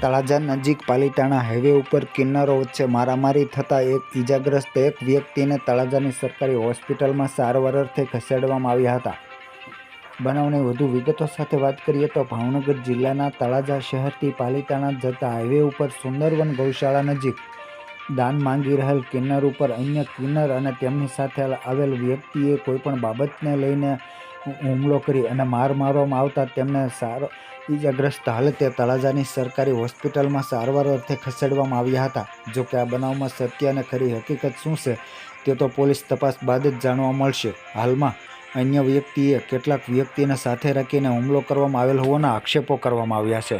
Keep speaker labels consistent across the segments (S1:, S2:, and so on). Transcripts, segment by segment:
S1: તળાજા નજીક પાલીટાણા હાઈવે ઉપર કિન્નરો વચ્ચે મારામારી થતાં એક ઈજાગ્રસ્ત એક વ્યક્તિને તળાજાની સરકારી હોસ્પિટલમાં સારવાર અર્થે ખસેડવામાં આવ્યા હતા. બનાવની વધુ વિગતો સાથે વાત કરીએ તો ભાવનગર જિલ્લાના તળાજા શહેરથી પાલીતાણા જતા હાઈવે ઉપર સુંદરવન ગૌશાળા નજીક દાન માંગી રહેલ કિન્નર ઉપર અન્ય કિન્નર અને તેમની સાથે આવેલ વ્યક્તિએ કોઈપણ બાબતને લઈને હુમલો કરી અને માર મારવામાં આવતા તેમને સારો ઈજાગ્રસ્ત હાલતે તળાજાની સરકારી હોસ્પિટલમાં સારવાર અર્થે ખસેડવામાં આવ્યા હતા. જો કે આ બનાવમાં સત્ય અને ખરી હકીકત શું છે તે તો પોલીસ તપાસ બાદ જ જાણવા મળશે. હાલમાં અન્ય વ્યક્તિએ કેટલાક વ્યક્તિને સાથે રાખીને હુમલો કરવામાં આવેલ હોવાના આક્ષેપો કરવામાં આવ્યા છે.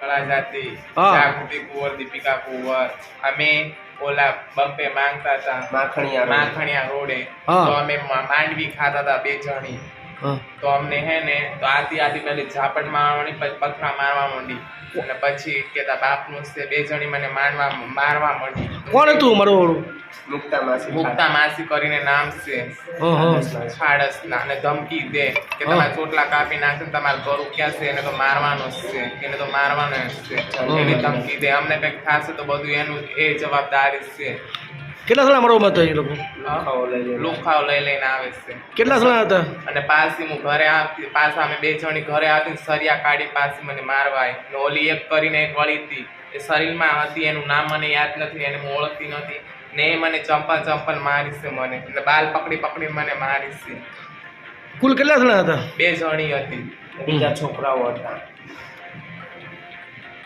S2: તળાજાથી
S3: હા.
S2: જાગૃતિ કુંવર દીપિકા કુંવર અમે ઓલા બમ્પે માંગતા હતા.
S3: માખણિયા
S2: માખણિયા રોડે. તો અમે માંડવી ખાતા હતા બે જણી. તો અમને હે ને તો આથી આથી પેલી ઝાપટ મારવાની પછી પથરા મારવા માંડી. અને પછી કેતા બાપનું છે બે જણી મને મારવા મારવા માંડી.
S3: કોણ હતું મારું ઓળું?
S4: મુક્તા માસી
S2: મુક્તા માસી કરીને નામ છે. છાડસ. અને ધમકી દે કે તમારા ચોટલા કાપી નાખશે તમારે ગરુ ક્યાં છે એને તો મારવાનો છે. એને તો મારવાનો જ છે. એવી ધમકી દે. અમને કંઈક થશે તો બધું એનું એ જવાબદારી છે.
S3: કેટલા જણા મારવામાં હતા એ લોકો?
S4: લુખાઓ લઈ લે
S2: લુખાવ લઈ લઈને આવે છે.
S3: કેટલા જણા હતા?
S2: અને પાછી હું ઘરે આવતી પાછા અમે બે જણી ઘરે આવતી સરિયા કાઢી પાછી મને મારવાય ને ઓલી એક કરીને એક વળી હતી. એ શરીરમાં હતી એનું નામ મને યાદ નથી એને હું ઓળખતી નથી. ને એ મને ચંપલ ચંપલ મારી છે મને. એટલે બાલ પકડી પકડી મને મારી છે.
S3: કુલ કેટલા જણા હતા?
S2: બે જણી હતી.
S4: બીજા છોકરાઓ હતા.